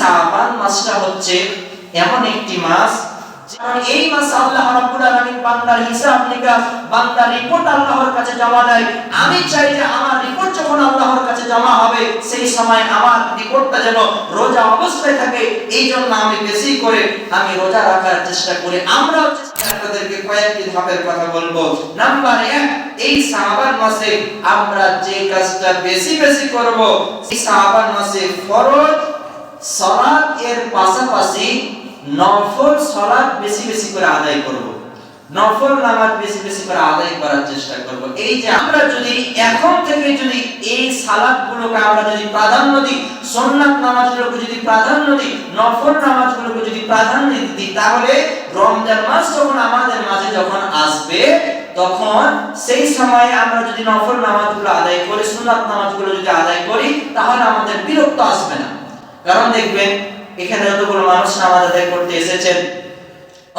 শাবান মাসটা হচ্ছে এমন একটি মাস এই মাসে আল্লাহ রাব্বুল আলামিন বান্দার হিসাব নিকাশ, বান্দার রিপোর্ট আল্লাহর কাছে জমা দেয়। আমি চাই যে আমার রিপোর্ট যখন আল্লাহর কাছে জমা হবে, সেই সময় আমার রিপোর্টটা যেন রোজা অবস্থায় থাকে এই জন্য আমি বেশি করে আমি রোজা রাখার চেষ্টা করি। আপনাদেরকে কয়েকটি ধাপের কথা বলব। নাম্বার এক, এই মাসে আমরা যে কাজটা বেশি বেশি করব, এই মাসে ফরজ সালাত এর পাশাপাশি নফল সালাত বেশি বেশি করে আদায় করব। নফল নামাজ বেশি বেশি করে আদায় করার চেষ্টা করব। এই যে আমরা যদি এখন থেকে যদি এই আমরা যদি প্রাধান্য দিই যদি প্রাধান্য দিই, নফল যদি প্রাধান্য দিই, তাহলে রমজান মাস যখন আমাদের মাঝে যখন আসবে, তখন সেই সময়ে আমরা যদি নফল নামাজগুলো আদায় করি, সুন্নাত নামাজগুলো যদি আদায় করি, তাহলে আমাদের বিরক্ত আসবে না। কারণ দেখবেন, এখানে যতগুলো মানুষ নামাজ আদায় করতে এসেছেন।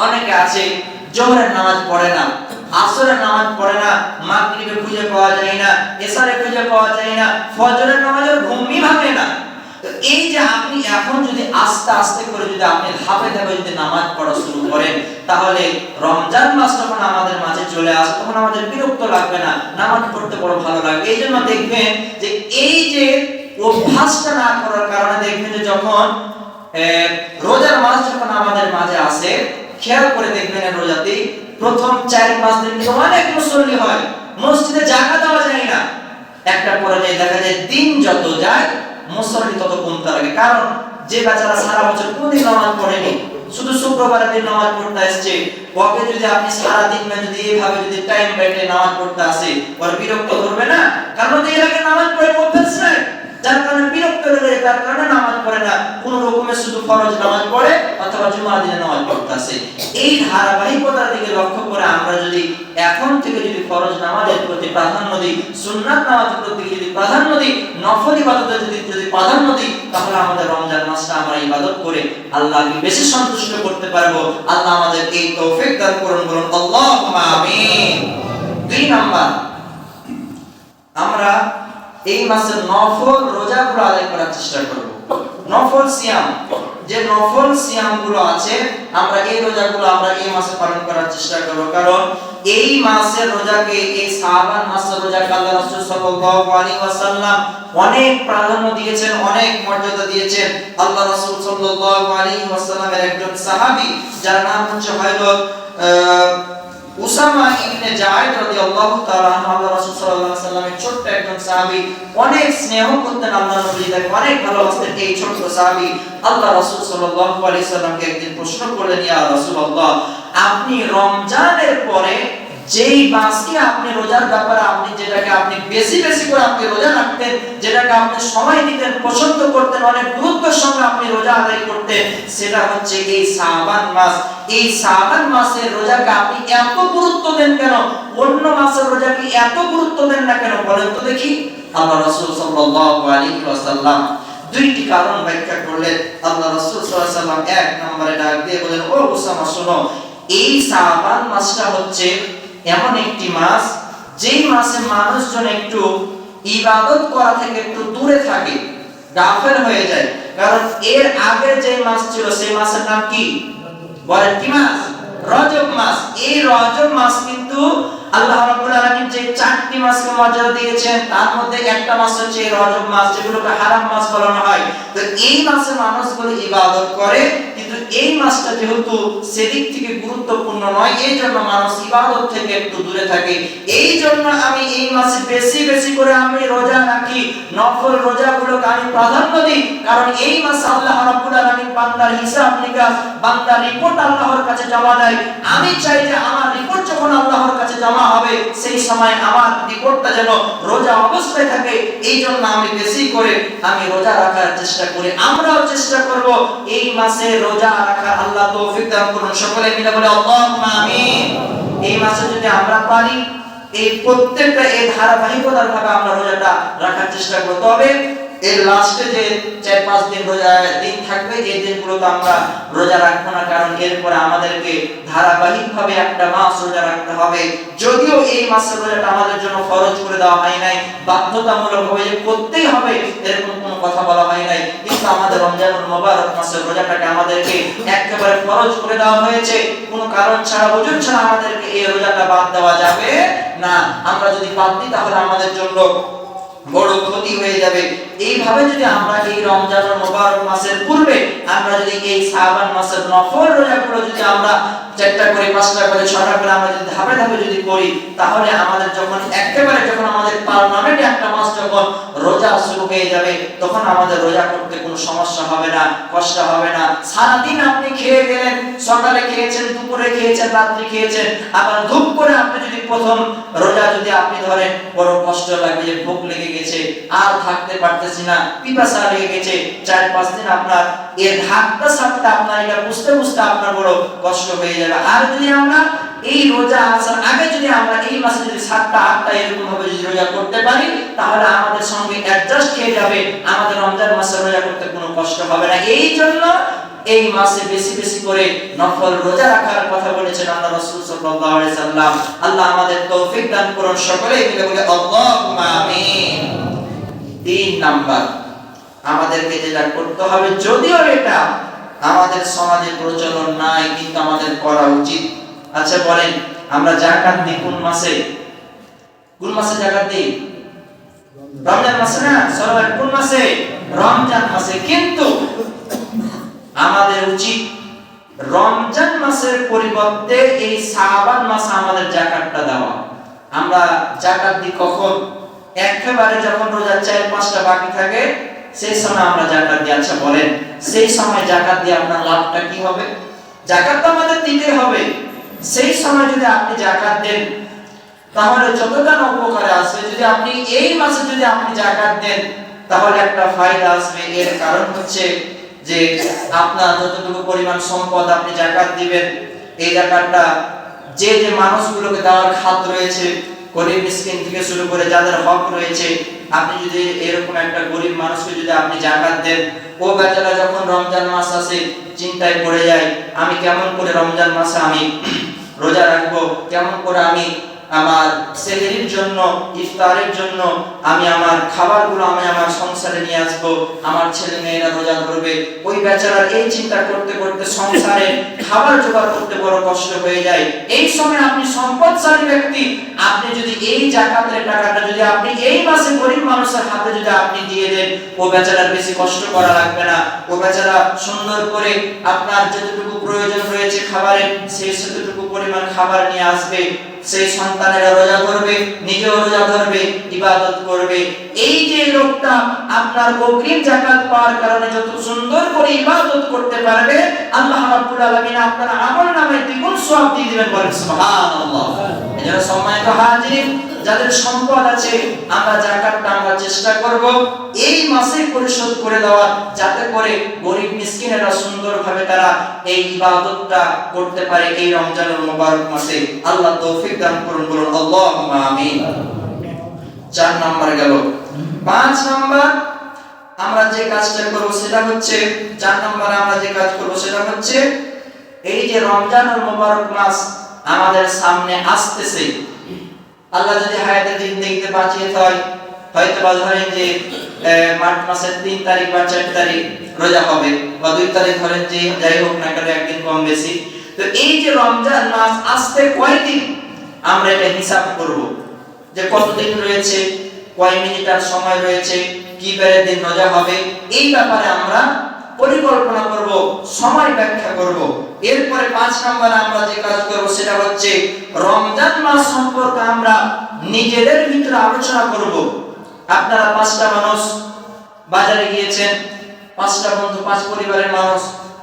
অনেকে আছে, জোহরের নামাজ পড়ে না, আসরের নামাজ পড়ে না, মাগরিবে খুঁজে পাওয়া যায় না এশারে খুঁজে পাওয়া যায় না, ফজরের নামাজের ঘুমই ভাঙে না। তো এই যে আপনি এখন যদি আস্তে আস্তে করে যদি আপনি ধাপে ধাপে যদি নামাজ পড়া শুরু করেন, তাহলে রমজান মাস যখন আমাদের মাঝে চলে আসে, তখন আমাদের বিরক্ত লাগবে না, নামাজ পড়তে বড় ভালো লাগবে এই জন্য দেখবেন যে এই যে অভ্যাসটা না করার কারণে দেখবেন যে যখন রোজার মাস যখন আমাদের মাঝে আসে, খেয়াল করে দেখবেন রোজাতে প্রথম চার পাঁচ দিন অনেক মুসল্লি হয়। মসজিদে জায়গা দেওয়া যায় না। একটা পর্যায়ে দেখা যায় দিন যত যায়, মুসল্লি তত কমতে লাগে কারণ যে বাচ্চারা সারা বছর কোনদিন নামাজ পড়েনি, শুধু শুক্রবারের দিন নামাজ পড়তে আসছে। ওকে যদি আপনি সারা দিন যদি এইভাবে যদি টাইম টাইম নামাজ পড়তে আসে, ওর বিরক্ত করবে না। কারণ এর আগে নামাজ পড়ে অভ্যাস নাই যার কারণে তার কারণে নামাজ পড়ে না। কোন রকমের শুধু ফরজ নামাজ পড়ে অথবা জুমা দিনে নামাজ পড়তে আসে এই ধারাবাহিকতার দিকে লক্ষ্য করে আমরা যদি এখন থেকে যদি ফরজ নামাজের প্রতি প্রাধান্য দিই, সুন্নাত নামাজের প্রতি যদি প্রাধান্য দিই, নফল ইবাদতের যদি যদি প্রাধান্য দিই, তাহলে আমাদের রমজান মাসটা আমরা ইবাদত করে আল্লাহকে বেশি সন্তুষ্ট করতে পারব। আল্লাহ আমাদের এই তৌফিক দান করুন, বলুন, আল্লাহুম্মা আমিন। দুই নাম্বার, আমরা এই মাসে নফল রোজাগুলো আদায় করার চেষ্টা করব। নফল সিয়াম। যে নফল সিয়ামগুলো আছে, আমরা এই রোজাগুলো আমরা এই মাসে পালন করার চেষ্টা করব। কারণ এই মাসের রোজাকে এই শাবান মাসের রোজাকে আল্লাহ রাসূল সাল্লাল্লাহু আলাইহি ওয়াসাল্লাম অনেক প্রাধান্য দিয়েছেন, অনেক মর্যাদা দিয়েছেন। আল্লাহ রাসূল সাল্লাল্লাহু আলাইহি ওয়াসাল্লামের একজন সাহাবী, যার নাম হচ্ছে হযরত উসামা ইবনে জায়েদ রাদিয়াল্লাহু তাআলা আনহু রাসূল সাল্লাল্লাহু আলাইহি ওয়াসাল্লামের ছোট্ট একজন সাহাবী। অনেক স্নেহ করতেন অনেক ভালোবাসতেন এই ছোট্ট সাহাবী। রাসূল সাল্লাল্লাহু আলাইহি ওয়াসাল্লামকে একদিন প্রশ্ন করলেন, ইয়া রাসূলুল্লাহ, আপনি রমজানের পরে যেই মাসকে আপনি রোজার ব্যাপারে আপনি যেটাকে আপনি বেশি বেশি করে আপনি রোজা রাখতেন, যেটাকে আপনি সময় দিতেন, পছন্দ করতেন, অনেক সঙ্গে আপনি রোজা আদায় করতেন সেটা হচ্ছে এই মাস। এই মাসের রোজাকে আপনি এত গুরুত্ব দেন কেন? অন্য মাসের রোজাকে এত গুরুত্ব দেন না কেন? বলেন তো দেখি। দুইটি কারণ ব্যাখ্যা করলেন। আল্লাহ এক নম্বরে ডাক দিয়ে ও এই মাসটা হচ্ছে এমন একটি মাস, যেই মাসে মানুষজন একটু ইবাদত করা থেকে একটু দূরে থাকে, গাফেল হয়ে যায়। কারণ এর আগের যে মাস ছিল সেই মাসের নাম কি? বলেন, কি মাস? রজব মাস। এই রজব মাস কিন্তু আল্লাহ যে চারটি মর্যাদা দিয়েছেন, তার মধ্যে একটা হচ্ছে রজব যেগুলোকে হারাম বলানো হয়। তো এই মাসে মানুষগুলো ইবাদত করে, কিন্তু এই যেহেতু সেদিক থেকে গুরুত্বপূর্ণ নয়, এই জন্য মানুষ ইবাদত থেকে একটু দূরে থাকে। এই জন্য আমি এই মাসে বেশি বেশি করে আমি রোজা রাখি, নফল রোজাগুলোকে আমি প্রাধান্য দিই, কারণ এই মাসে আল্লাহ রাব্বুল আলামিন বান্দার হিসাব নিকাশ, বান্দার রিপোর্ট আল্লাহর কাছে জমা দেয়। আমি চাই যে আমার রিপোর্ট যখন আল্লাহর কাছে জমা হবে সেই সময় আমার নিকটটা যেন রোজা অবস্থায় থাকে, এই জন্য আমি বেশি করে আমি রোজা রাখার চেষ্টা করি। আমরাও চেষ্টা করব এই মাসে রোজা রাখা আল্লাহ তৌফিক দান করুন। সকলে মিলে বলে, আল্লাহুম্মা আমিন। এই মাসে যদি আমরা পারি, এই প্রত্যেকটা এই ধারাবাহিকতার ভাবে আমরা রোজাটা রাখার চেষ্টা করব। তবে এর লাস্টে যে চার পাঁচ দিন রোজা, দিন থাকবে, এই দিনগুলোতে আমরা রোজা রাখব না, কারণ এরপরে আমাদেরকে ধারাবাহিকভাবে একটা মাস রোজা রাখতে হবে। যদিও এই মাসের রোজাটা আমাদের জন্য ফরজ করে দেওয়া হয় নাই বাধ্যতামূলক ভাবে যে করতেই হবে, এরকম কোনো কথা বলা হয় নাই। কিন্তু আমাদের রমজানুল মোবারক মাসের রোজাটাকে আমাদেরকে একেবারে ফরজ করে দেওয়া হয়েছে। কোনো কারণ ছাড়া ওজন ছাড়া আমাদেরকে এই রোজাটা বাদ দেওয়া যাবে না। আমরা যদি বাদ দিই, তাহলে আমাদের জন্য বড় ক্ষতি হয়ে যাবে। এইভাবে যদি আমরা এই রমজান মোবারক মাসের পূর্বে আমরা যদি এই শাবান মাসের নফল রোজাগুলো যদি আমরা চারটা করে, পাঁচটা করে, ছটা করে আমরা যদি ধাপে ধাপে যদি করি, তাহলে আমাদের যখন একেবারে যখন আমাদের পার্মানেন্ট একটা মাস যখন রোজা শুরু হয়ে যাবে, তখন আমাদের রোজা করতে কোনো সমস্যা হবে না, কষ্ট হবে না। সারাদিন আপনি খেয়ে গেলেন, সকালে খেয়েছেন, দুপুরে খেয়েছেন, রাত্রি খেয়েছেন। আবার ধূপ করে আপনি যদি প্রথম রোজা যদি আপনি ধরেন, বড় কষ্ট লাগবে যে ভোক লেগে গেছে, আর থাকতে পারতেছি না, পিপাসা লেগে গেছে, চার পাঁচ দিন আপনার এর ধাক্কা সাথে আপনার এটা বুঝতে বুঝতে আপনার বড় কষ্ট হয়ে যাবে। আর যদি আমরা এই রোজা আসার আগে যদি আমরা এই মাসে যদি সাতটা, আটটা এরকম ভাবে যদি রোজা করতে পারি, তাহলে আমাদের সঙ্গে অ্যাডজাস্ট হয়ে যাবে। আমাদের রমজান মাসে রোজা করতে কোনো কষ্ট হবে না। এই জন্য এই মাসে বেশি বেশি করে নফল রোজা রাখার কথা বলেছেন আল্লাহ রাসূল সাল্লাল্লাহু আলাইহি সাল্লাম। আল্লাহ আমাদের তৌফিক দান করুন সকলেই মিলে বলে আল্লাহুম্মা আমিন। তিন নাম্বার, আমাদেরকে যেটা করতে হবে, যদিও এটা আমাদের সমাজে প্রচলন নাই, কিন্তু আমাদের করা উচিত। আচ্ছা বলেন, আমরা জাকাত দিই কোন মাসে? কোন মাসে জাকাত দিই? রমজান মাসে না সরবার কোন মাসে? রমজান মাসে। কিন্তু আমাদের উচিত রমজান মাসের পরিবর্তে এই শাবান মাসে আমাদের জাকাতটা দেওয়া। আমরা জাকাত দিই কখন? একেবারে যখন রোজার চার পাঁচটা বাকি থাকে, সেই সময় আমরা জাকাত দিই। আচ্ছা বলেন, সেই সময় জাকাত দিয়ে আপনার লাভটা কি হবে? জাকাত তো আমাদের দিতে হবে। সেই সময় যদি আপনি জাকাত দেন, তাহলে যতটা উপকারে আসবে, যদি আপনি এই মাসে যদি আপনি জাকাত দেন, তাহলে একটা ফায়দা আসবে। এর কারণ হচ্ছে যে আপনার যতটুকু পরিমাণ সম্পদ আপনি জাকাত দিবেন, এই জাকাতটা যে যে মানুষগুলোকে দেওয়ার খাত রয়েছে, গরিব, মিসকিন থেকে শুরু করে যাদের হক রয়েছে আপনি যদি এরকম একটা গরিব মানুষকে যদি আপনি জাকাত দেন, ও বেচারা যখন রমজান মাস আসে, চিন্তায় পড়ে যায়, আমি কেমন করে রমজান মাসে আমি রোজা রাখব, কেমন করে আমি আমার সেহরির জন্য, ইফতারের জন্য আমি আমার খাবারগুলো আমি আমার সংসারে নিয়ে আসব। আমার ছেলে মেয়েরা রোজা ধরবে। ওই বেচারা এই চিন্তা করতে করতে সংসারে খাবার জোগাড় করতে বড় কষ্ট হয়ে যায়। এই সময় আপনি সম্পদশালী ব্যক্তি। আপনি যদি এই জাকাতের টাকাটা যদি আপনি এই মাসে গরিব মানুষের হাতে যদি আপনি দিয়ে দেন, ও বেচারার বেশি কষ্ট করা লাগবে না। ও বেচারা সুন্দর করে আপনার যতটুকু প্রয়োজন রয়েছে খাবারের সেই সেতটুকু পরিমাণ খাবার নিয়ে আসবে। সেই সন্তানেরা রোজা করবে নিজেও রোজা ধরবে ইবাদত করবে। এই যে লোকটা আপনার অগ্রিম জাকাত পাওয়ার কারণে যত সুন্দর করে ইবাদত করতে পারবে, আল্লাহ রাব্বুল আলামিন আপনার আমল নামে দ্বিগুণ সওয়াব দিয়ে দিবেন বলেন সুবহানাল্লাহ। এজন্য সম্মানিত হাজির যাদের সম্পদ আছে, আমরা জাকাতটা আমরা চেষ্টা করব এই মাসে পরিশোধ করে দেওয়া, যাতে করে গরিব মিসকিনেরা সুন্দরভাবে তারা এই ইবাদতটা করতে পারে এই রমজানুল মুবারক মাসে। আল্লাহ তৌফিক দান করুন, বলুন, আল্লাহুম্মা আমিন। চার নাম্বার গেল। পাঁচ নাম্বার আমরা যে কাজটা করব সেটা হচ্ছে, চার নম্বরে আমরা যে কাজ করব সেটা হচ্ছে, এই যে রমজানুল মুবারক মাস আমাদের সামনে আসতেছে। আল্লাহ যদি হায়াতের দেখতে বাঁচিয়ে হয় হয়তো বা ধরেন যে মার্চ মাসের তিন তারিখ বা চার তারিখ রোজা হবে, বা দুই তারিখ ধরেন যে, যাই হোক না কেন, একদিন কম বেশি। তো এই যে রমজান মাস আসতে কয়দিন আমরা এটা হিসাব করব? যে কতদিন রয়েছে? কয় মিনিট আর সময় রয়েছে? কি বারে দিন রোজা হবে? এই ব্যাপারে আমরা পরিকল্পনা করব, সময় ব্যাখ্যা করব। এরপরে পাঁচ নম্বরে আমরা যে কাজ করব সেটা হচ্ছে, রমজান মাস সম্পর্কে আমরা নিজেদের ভিতরে আলোচনা করব। আপনারা পাঁচটা মানুষ বাজারে গিয়েছেন, পাঁচটা বন্ধু, পাঁচ পরিবারের মানুষ,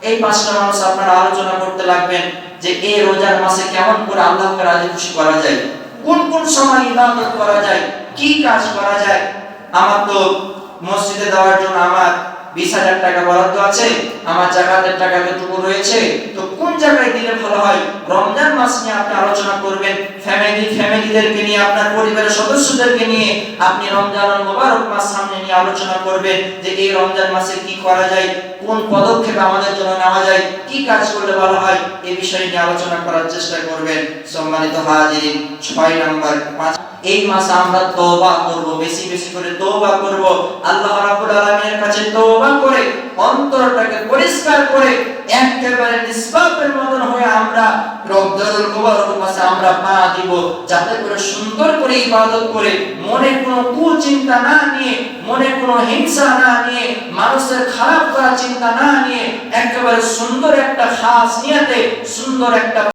এই পাঁচটা মানুষ আপনারা আলোচনা করতে লাগবেন যে এই রোজার মাসে কেমন করে আল্লাহকে রাজি খুশি করা যায়। কোন কোন সময় ইবাদত করা যায়? কি কাজ করা যায়? আমার তো মসজিদে দেওয়ার জন্য আমার বিশ হাজার টাকা বরাদ্দ আছে, আমার টাকা রয়েছে, তো কোন জায়গায় দিলে ভালো হয়? রমজান মাস নিয়ে আপনি আলোচনা করবেন ফ্যামিলি ফ্যামিলিদেরকে নিয়ে, আপনার পরিবারের সদস্যদেরকে নিয়ে আপনি মাস সামনে নিয়ে আলোচনা করবেন যে এই রমজান মাসে কি করা যায়, কোন পদক্ষেপ আমাদের জন্য নেওয়া যায়, কি কাজ করলে ভালো হয় এই বিষয়ে নিয়ে আলোচনা করার চেষ্টা করবেন। সম্মানিত হাজিরিন, ছয় নাম্বার, পাঁচ এই মাসে আমরা তওবা করব, বেশি বেশি করে তওবা করব। আল্লাহ রাব্বুল আলামিনের কাছে তওবা করে, অন্তরটাকে পরিষ্কার করে, একেবারে নিষ্পাপের মতন হয়ে আমরা রমজানুল মুবারক মাসে আমরা পা দিব, যাতে করে সুন্দর করে ইবাদত করে, মনে কোনো কুচিন্তা না নিয়ে, মনে কোনো হিংসা না নিয়ে, মানুষের খারাপ করার চিন্তা না নিয়ে, একেবারে সুন্দর একটা খাস নিয়াতে, সুন্দর একটা